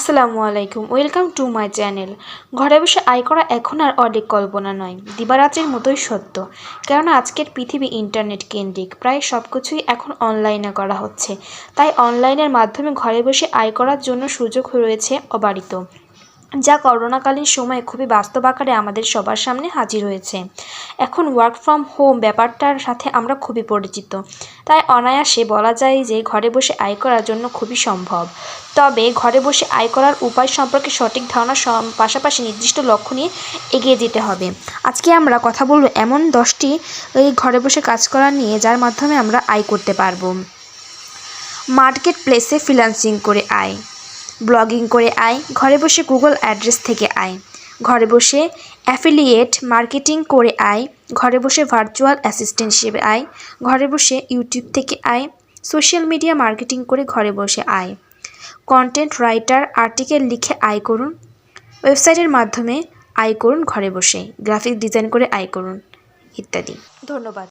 আসসালামু আলাইকুম, welcome to my channel. ঘরে বসে আয় করা এখন আর অনেক কল্পনা নয় দিবারাতের মতোই সত্য। কেননা আজকের পৃথিবী ইন্টারনেট কেন্দ্রিক, প্রায় সব কিছুই এখন অনলাইনে করা হচ্ছে। তাই অনলাইনের মাধ্যমে ঘরে বসে আয় করার জন্য সুযোগ রয়েছে অবারিত। যা করোনাকালীন সময়ে খুবই বাস্তব আকারে আমাদের সবার সামনে হাজির হয়েছে। এখন ওয়ার্ক ফ্রম হোম ব্যাপারটার সাথে আমরা খুবই পরিচিত। তাই অনায়াসে বলা যায় যে ঘরে বসে আয় করার জন্য খুবই সম্ভব। তবে ঘরে বসে আয় করার উপায় সম্পর্কে সঠিক ধারণা পাশাপাশি নির্দিষ্ট লক্ষ্য নিয়ে এগিয়ে যেতে হবে। আজকে আমরা কথা বলব এমন দশটি ঘরে বসে কাজ করা নিয়ে যার মাধ্যমে আমরা আয় করতে পারব। মার্কেট প্লেসে ফ্রিল্যান্সিং করে আয়। ব্লগিং করে আয়, ঘরে বসে গুগল অ্যাড্রেস থেকে আয়, ঘরে বসে অ্যাফিলিয়েট মার্কেটিং করে আয়, ঘরে বসে ভার্চুয়াল অ্যাসিস্ট্যান্ট হিসেবে আয়, ঘরে বসে ইউটিউব থেকে আয়, সোশ্যাল মিডিয়া মার্কেটিং করে ঘরে বসে আয়। কন্টেন্ট রাইটার আর্টিকেল লিখে আয় করুন, ওয়েবসাইটের মাধ্যমে আয় করুন ঘরে বসে, গ্রাফিক ডিজাইন করে আয় করুন, ইত্যাদি। ধন্যবাদ।